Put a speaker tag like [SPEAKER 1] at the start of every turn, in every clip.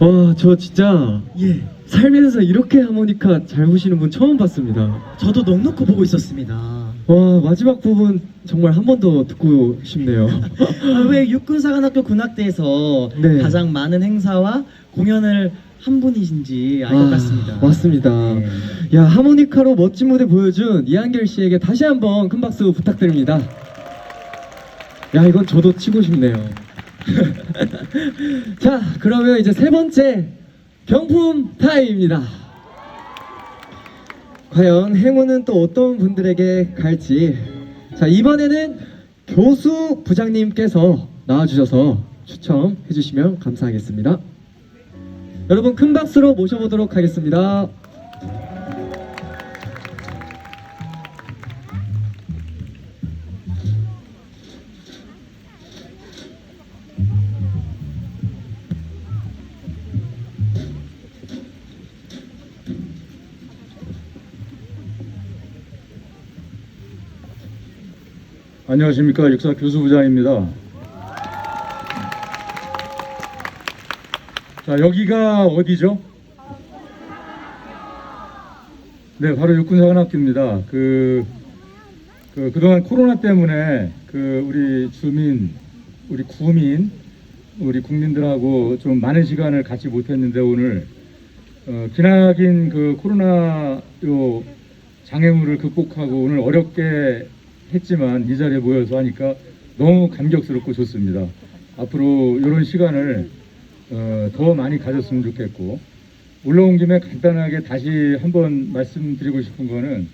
[SPEAKER 1] 와, 저 진짜
[SPEAKER 2] 예.
[SPEAKER 1] 살면서 이렇게 하모니카 잘 부시는 분 처음 봤습니다.
[SPEAKER 2] 저도 넉넉히 보고 있었습니다.
[SPEAKER 1] 와, 마지막 부분 정말 한 번 더 듣고 싶네요.
[SPEAKER 2] 아, 왜 육군사관학교 군악대에서
[SPEAKER 1] 네.
[SPEAKER 2] 가장 많은 행사와 공연을 한 분이신지 알 것
[SPEAKER 1] 아,
[SPEAKER 2] 같습니다.
[SPEAKER 1] 맞습니다.
[SPEAKER 2] 네.
[SPEAKER 1] 야, 하모니카로 멋진 무대 보여준 이한결 씨에게 다시 한번 큰 박수 부탁드립니다. 야, 이건 저도 치고 싶네요. 자, 그러면 이제 세 번째 경품 타임입니다. 과연 행운은 또 어떤 분들에게 갈지. 자, 이번에는 교수 부장님께서 나와주셔서 추첨해 주시면 감사하겠습니다. 여러분 큰 박수로 모셔보도록 하겠습니다.
[SPEAKER 3] 안녕하십니까 육사 교수부장입니다. 자 여기가 어디죠? 네 바로 육군사관학교입니다. 그, 그 그동안 코로나 때문에 그 우리 주민, 우리 구민, 우리 국민들하고 좀 많은 시간을 갖지 못했는데 오늘 어, 기나긴 그 코로나 요 장애물을 극복하고 오늘 어렵게 했지만 이 자리에 모여서 하니까 너무 감격스럽고 좋습니다. 앞으로 이런 시간을 어, 더 많이 가졌으면 좋겠고 올라온 김에 간단하게 다시 한번 말씀드리고 싶은 거는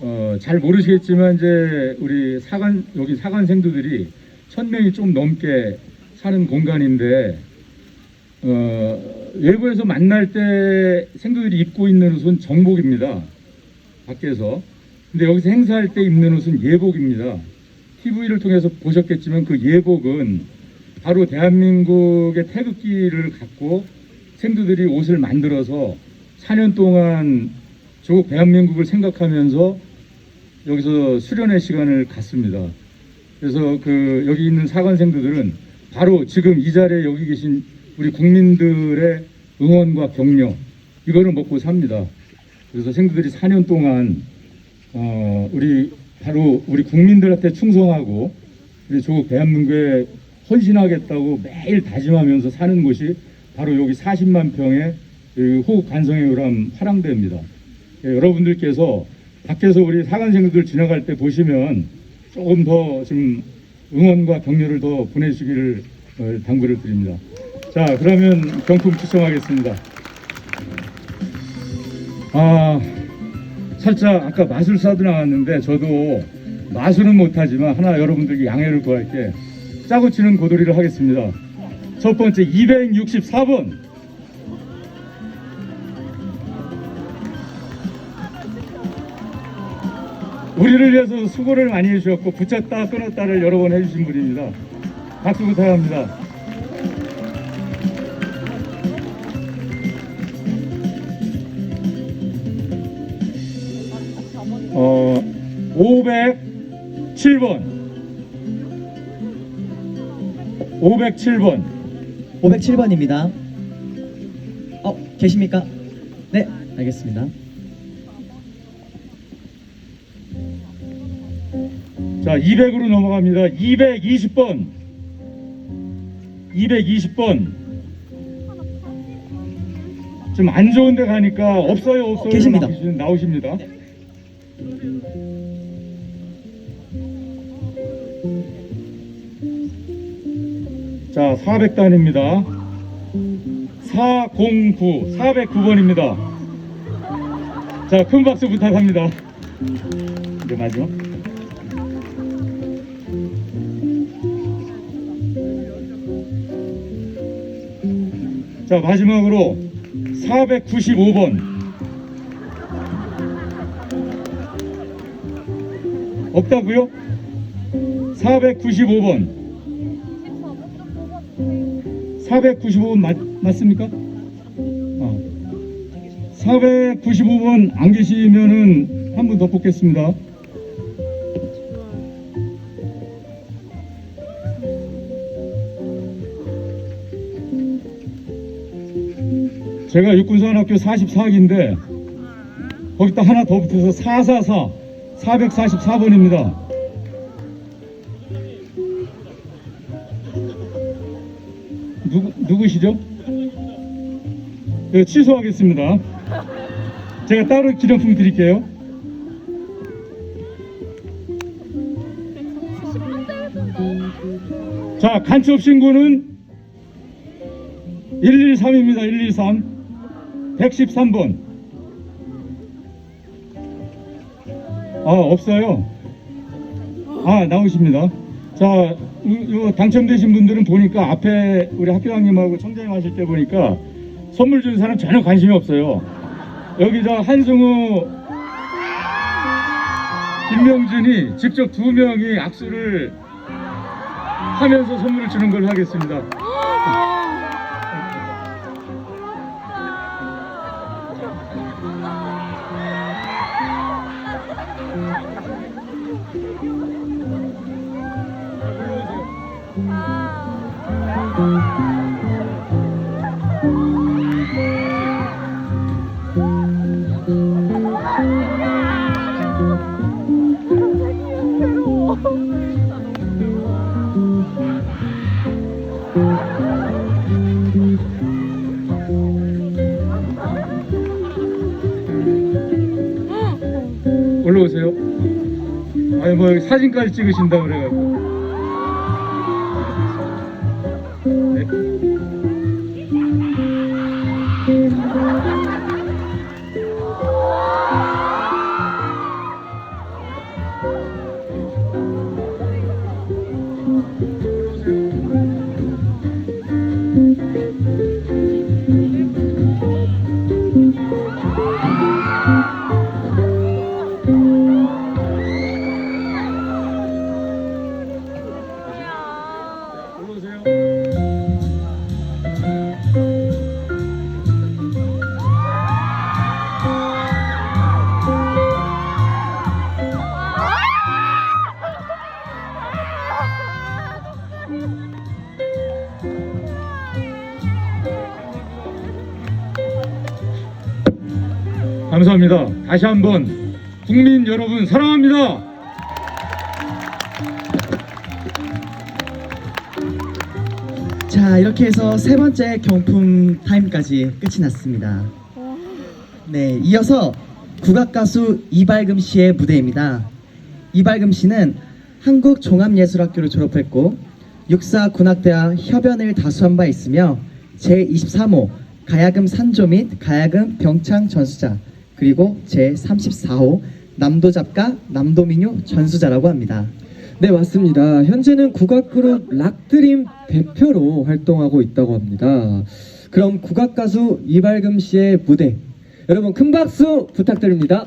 [SPEAKER 3] 어, 잘 모르시겠지만 이제 우리 사관 여기 사관생도들이 천 명이 좀 넘게 사는 공간인데 어, 외부에서 만날 때 생도들이 입고 있는 옷은 정복입니다. 밖에서. 근데 여기서 행사할 때 입는 옷은 예복입니다. TV를 통해서 보셨겠지만 그 예복은 바로 대한민국의 태극기를 갖고 생도들이 옷을 만들어서 4년 동안 조국 대한민국을 생각하면서 여기서 수련의 시간을 갖습니다. 그래서 그 여기 있는 사관생도들은 바로 지금 이 자리에 여기 계신 우리 국민들의 응원과 격려 이거를 먹고 삽니다. 그래서 생도들이 4년 동안 어, 우리 바로 우리 국민들한테 충성하고 우리 조국 대한민국에 헌신하겠다고 매일 다짐하면서 사는 곳이 바로 여기 40만 평의 이 호국 간성의 요람 화랑대입니다. 예, 여러분들께서 밖에서 우리 사관생들 지나갈 때 보시면 조금 더좀 응원과 격려를 더 보내주시기를 어, 당부를 드립니다. 자, 그러면 경품 추첨하겠습니다. 아, 살짝 아까 마술사도 나왔는데 저도 마술은 못하지만 하나 여러분들께 양해를 구할 게 짜고 치는 고돌이를 하겠습니다. 첫 번째 264번 우리를 위해서 수고를 많이 해주셨고 붙였다 끊었다를 여러 번 해주신 분입니다. 박수 부탁합니다. 어, 507번. 507번.
[SPEAKER 2] 507번입니다. 어, 계십니까? 네, 알겠습니다.
[SPEAKER 3] 자, 200으로 넘어갑니다. 220번. 220번. 좀 안 좋은 데 가니까 없어요, 없어요.
[SPEAKER 2] 계십니다.
[SPEAKER 3] 나오시- 나오십니다. 자, 400단입니다. 409, 409번입니다. 자, 큰 박수 부탁합니다. 이제 마지막. 자 마지막으로 495번 없다고요? 495번 495번 맞, 맞습니까? 어. 495번 안 계시면은 한 분 더 뽑겠습니다. 제가 육군사관학교 44기인데 거기다 하나 더 붙어서 444 444번입니다. 누구 누구시죠? 네, 취소하겠습니다. 제가 따로 기념품 드릴게요. 자, 간첩 신고는 113입니다. 113. 113번. 아, 없어요. 아, 나오십니다. 자, 당첨되신 분들은 보니까 앞에 우리 학교장님하고 청장님 하실 때 보니까 선물 준 사람 전혀 관심이 없어요. 여기 저 한승우, 김명준이 직접 두 명이 악수를 하면서 선물을 주는 걸로 하겠습니다. 올라오세요. 아니 뭐 사진까지 찍으신다 그래가지고. 감사합니다. 다시 한번 국민 여러분 사랑합니다.
[SPEAKER 2] 자, 이렇게 해서 세 번째 경품 타임까지 끝이 났습니다. 네, 이어서 국악 가수 이발금 씨의 무대입니다. 이발금 씨는 한국 종합예술학교를 졸업했고 육사 군악대와 협연을 다수한 바 있으며 제23호 가야금 산조 및 가야금 병창 전수자 그리고 제 34호 남도잡가 남도민요 전수자라고 합니다.
[SPEAKER 1] 네 맞습니다. 현재는 국악 그룹 락드림 대표로 활동하고 있다고 합니다. 그럼 국악 가수 이발금 씨의 무대 여러분 큰 박수 부탁드립니다.